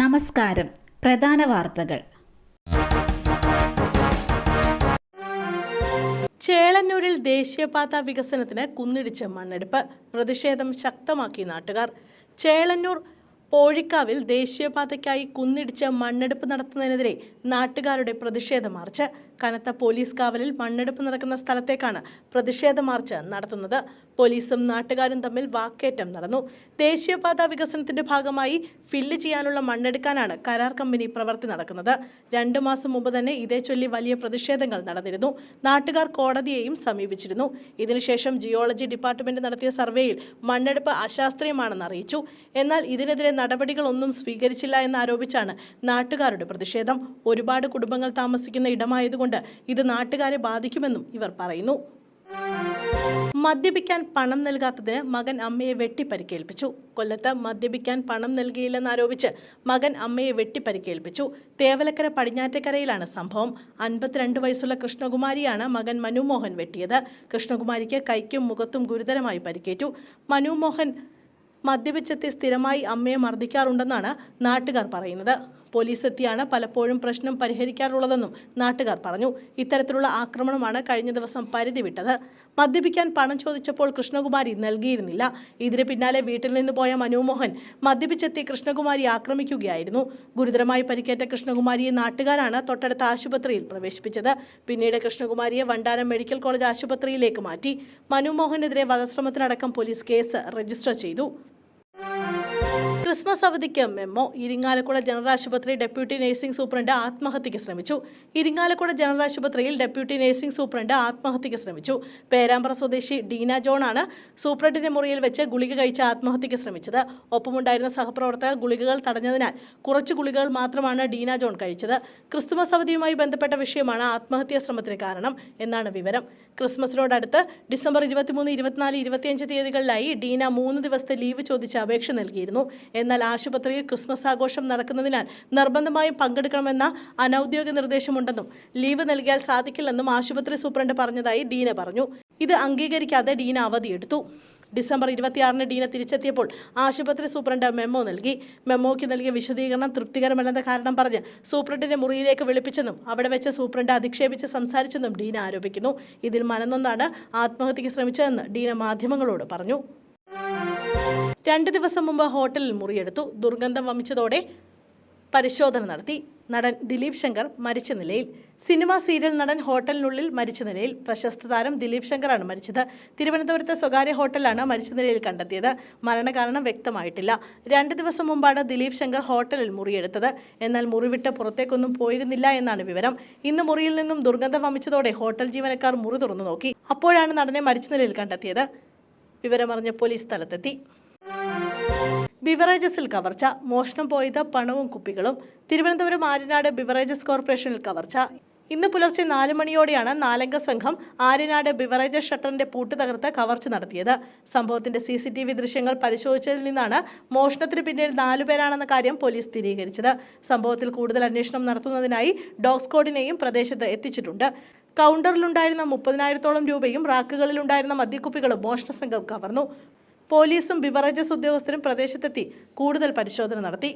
നമസ്കാരം. പ്രധാന വാർത്തകൾ. ചേളന്നൂരിൽ ദേശീയപാത വികസനത്തിന് കുന്നിടിച്ച മണ്ണെടുപ്പ് പ്രതിഷേധം ശക്തമാക്കി നാട്ടുകാർ. ചേളന്നൂർ പോഴിക്കാവിൽ ദേശീയപാതയ്ക്കായി കുന്നിടിച്ച് മണ്ണെടുപ്പ് നടത്തുന്നതിനെതിരെ നാട്ടുകാരുടെ പ്രതിഷേധ മാർച്ച്. കനത്ത പോലീസ് കാവലിൽ മണ്ണെടുപ്പ് നടക്കുന്ന സ്ഥലത്തേക്കാണ് പ്രതിഷേധ മാർച്ച് നടത്തുന്നത്. പോലീസും നാട്ടുകാരും തമ്മിൽ വാക്കേറ്റം നടന്നു. ദേശീയപാത വികസനത്തിന്റെ ഭാഗമായി ഫില്ല് ചെയ്യാനുള്ള മണ്ണെടുക്കാനാണ് കരാർ കമ്പനി പ്രവർത്തി നടക്കുന്നത്. രണ്ടു മാസം മുമ്പ് തന്നെ ഇതേ ചൊല്ലി വലിയ പ്രതിഷേധങ്ങൾ നടന്നിരുന്നു. നാട്ടുകാർ കോടതിയെയും സമീപിച്ചിരുന്നു. ഇതിനുശേഷം ജിയോളജി ഡിപ്പാർട്ട്മെന്റ് നടത്തിയ സർവേയിൽ മണ്ണെടുപ്പ് അശാസ്ത്രീയമാണെന്ന് അറിയിച്ചു. എന്നാൽ ഇതിനെതിരെ നടപടികളൊന്നും സ്വീകരിച്ചില്ല എന്നാരോപിച്ചാണ് നാട്ടുകാരുടെ പ്രതിഷേധം. ഒരുപാട് കുടുംബങ്ങൾ താമസിക്കുന്ന ഇടമായതുകൊണ്ട് ഇത് നാട്ടുകാരെ ബാധിക്കുമെന്നും ഇവർ പറയുന്നു. മദ്യപിക്കാൻ പണം നൽകാത്തതിന് മകൻ അമ്മയെ വെട്ടിപ്പരിക്കേൽപ്പിച്ചു. കൊല്ലത്ത് മദ്യപിക്കാൻ പണം നൽകിയില്ലെന്നാരോപിച്ച് മകൻ അമ്മയെ വെട്ടിപ്പരിക്കേൽപ്പിച്ചു. തേവലക്കര പടിഞ്ഞാറ്റക്കരയിലാണ് സംഭവം. അൻപത്തിരണ്ട് വയസ്സുള്ള കൃഷ്ണകുമാരിയാണ് മകൻ മനുമോഹൻ വെട്ടിയത്. കൃഷ്ണകുമാരിക്ക് കൈക്കും മുഖത്തും ഗുരുതരമായി പരിക്കേറ്റു. മനുമോഹൻ മദ്യപിച്ചെത്തി സ്ഥിരമായി അമ്മയെ മർദ്ദിക്കാറുണ്ടെന്നാണ് നാട്ടുകാർ പറയുന്നത്. പോലീസ് എത്തിയാണ് പലപ്പോഴും പ്രശ്നം പരിഹരിക്കാറുള്ളതെന്നും നാട്ടുകാർ പറഞ്ഞു. ഇത്തരത്തിലുള്ള ആക്രമണമാണ് കഴിഞ്ഞ ദിവസം പരിധി വിട്ടത് മദ്യപിക്കാൻ പണം ചോദിച്ചപ്പോൾ കൃഷ്ണകുമാരി നൽകിയിരുന്നില്ല. ഇതിന് പിന്നാലെ വീട്ടിൽ നിന്ന് പോയ മനുമോഹൻ മദ്യപിച്ചെത്തി കൃഷ്ണകുമാരി ആക്രമിക്കുകയായിരുന്നു. ഗുരുതരമായി പരിക്കേറ്റ കൃഷ്ണകുമാരിയെ നാട്ടുകാരാണ് തൊട്ടടുത്ത ആശുപത്രിയിൽ പ്രവേശിപ്പിച്ചത്. പിന്നീട് കൃഷ്ണകുമാരിയെ വണ്ടാനം മെഡിക്കൽ കോളേജ് ആശുപത്രിയിലേക്ക് മാറ്റി. മനുമോഹനെതിരെ വധശ്രമത്തിനടക്കം പോലീസ് കേസ് രജിസ്റ്റർ ചെയ്തു. ക്രിസ്മസ് അവധിക്ക് മെമ്മോ. ഇരിങ്ങാലക്കുട ജനറൽ ആശുപത്രി ഡെപ്യൂട്ടി നഴ്സിംഗ് സൂപ്രണ്ട് ആത്മഹത്യയ്ക്ക് ശ്രമിച്ചു. ഇരിങ്ങാലക്കുട ജനറൽ ആശുപത്രിയിൽ ഡെപ്യൂട്ടി നഴ്സിംഗ് സൂപ്രണ്ട് ആത്മഹത്യയ്ക്ക് ശ്രമിച്ചു. പേരാമ്പ്ര സ്വദേശി ഡീന ജോണാണ് സൂപ്രണ്ടിന്റെ മുറിയിൽ വെച്ച് ഗുളിക കഴിച്ച് ആത്മഹത്യയ്ക്ക് ശ്രമിച്ചത്. ഒപ്പമുണ്ടായിരുന്ന സഹപ്രവർത്തക ഗുളികകൾ തടഞ്ഞതിനാൽ കുറച്ച് ഗുളികകൾ മാത്രമാണ് ഡീന ജോൺ കഴിച്ചത്. ക്രിസ്തുമസ് അവധിയുമായി ബന്ധപ്പെട്ട വിഷയമാണ് ആത്മഹത്യാ ശ്രമത്തിന് കാരണം എന്നാണ് വിവരം. ക്രിസ്മസിനോടടുത്ത് ഡിസംബർ ഇരുപത്തിമൂന്ന് ഇരുപത്തിനാല് ഇരുപത്തിയഞ്ച് തീയതികളിലായി ഡീന മൂന്ന് ദിവസത്തെ ലീവ് ചോദിച്ച് അപേക്ഷ നൽകിയിരുന്നു. എന്നാൽ ആശുപത്രിയിൽ ക്രിസ്മസ് ആഘോഷം നടക്കുന്നതിനാൽ നിർബന്ധമായും പങ്കെടുക്കണമെന്ന അനൌദ്യോഗിക നിർദ്ദേശമുണ്ടെന്നും ലീവ് നൽകിയാൽ സാധിക്കില്ലെന്നും ആശുപത്രി സൂപ്രണ്ട് പറഞ്ഞതായി ഡീന പറഞ്ഞു. ഇത് അംഗീകരിക്കാതെ ഡീന അവധിയെടുത്തു. ഡിസംബർ ഇരുപത്തിയാറിന് ഡീന തിരിച്ചെത്തിയപ്പോൾ ആശുപത്രി സൂപ്രണ്ട് മെമ്മോ നൽകി. മെമ്മോയ്ക്ക് നൽകിയ വിശദീകരണം തൃപ്തികരമല്ലെന്ന കാരണം പറഞ്ഞ് സൂപ്രണ്ടിന്റെ മുറിയിലേക്ക് വിളിപ്പിച്ചെന്നും അവിടെ വെച്ച് സൂപ്രണ്ട് അധിക്ഷേപിച്ച് സംസാരിച്ചെന്നും ഡീന ആരോപിക്കുന്നു. ഇതിൽ മനന്നൊന്നാണ് ആത്മഹത്യയ്ക്ക് ശ്രമിച്ചതെന്ന് ഡീന മാധ്യമങ്ങളോട് പറഞ്ഞു. രണ്ട് ദിവസം മുമ്പ് ഹോട്ടലിൽ മുറിയെടുത്തു. ദുർഗന്ധം വമിച്ചതോടെ പരിശോധന നടത്തി. നടൻ ദിലീപ് ശങ്കർ മരിച്ച നിലയിൽ. സിനിമ സീരിയൽ നടൻ ഹോട്ടലിനുള്ളിൽ മരിച്ച നിലയിൽ പ്രശസ്ത താരം ദിലീപ് ശങ്കറാണ് മരിച്ചത്. തിരുവനന്തപുരത്തെ സ്വകാര്യ ഹോട്ടലാണ് മരിച്ച നിലയിൽ കണ്ടെത്തിയത്. മരണകാരണം വ്യക്തമായിട്ടില്ല. രണ്ട് ദിവസം മുമ്പാണ് ദിലീപ് ശങ്കർ ഹോട്ടലിൽ മുറിയെടുത്തത്. എന്നാൽ മുറിവിട്ട് പുറത്തേക്കൊന്നും പോയിരുന്നില്ല എന്നാണ് വിവരം. ഇന്ന് മുറിയിൽ നിന്നും ദുർഗന്ധം വമിച്ചതോടെ ഹോട്ടൽ ജീവനക്കാർ മുറി തുറന്നു നോക്കി. അപ്പോഴാണ് നടനെ മരിച്ച നിലയിൽ കണ്ടെത്തിയത്. വിവരമറിഞ്ഞ പോലീസ് സ്ഥലത്തെത്തി. ബിവറേജസിൽ കവർച്ച മോഷണം പോയത് പണവും കുപ്പികളും. തിരുവനന്തപുരം ആര്യനാട് ബിവറേജസ് കോർപ്പറേഷനിൽ കവർച്ച. ഇന്ന് പുലർച്ചെ നാല് മണിയോടെയാണ് നാലംഗ സംഘം ആര്യനാട് ബിവറേജസ് ഷട്ടറിന്റെ പൂട്ട് തകർത്ത് കവർച്ച നടത്തിയത്. സംഭവത്തിന്റെ സി സി ടി വി ദൃശ്യങ്ങൾ പരിശോധിച്ചതിൽ നിന്നാണ് മോഷണത്തിന് പിന്നിൽ നാലുപേരാണെന്ന കാര്യം പോലീസ് സ്ഥിരീകരിച്ചത്. സംഭവത്തിൽ കൂടുതൽ അന്വേഷണം നടത്തുന്നതിനായി ഡോഗ് സ്ക്വാഡിനെയും പ്രദേശത്ത് എത്തിച്ചിട്ടുണ്ട്. കൗണ്ടറിലുണ്ടായിരുന്ന മുപ്പതിനായിരത്തോളം രൂപയും റാക്കുകളിലുണ്ടായിരുന്ന മദ്യക്കുപ്പികളും മോഷണ സംഘം കവർന്നു. പോലീസും ബിവറേജസ് ഉദ്യോഗസ്ഥരും പ്രദേശത്തെത്തി കൂടുതൽ പരിശോധന നടത്തി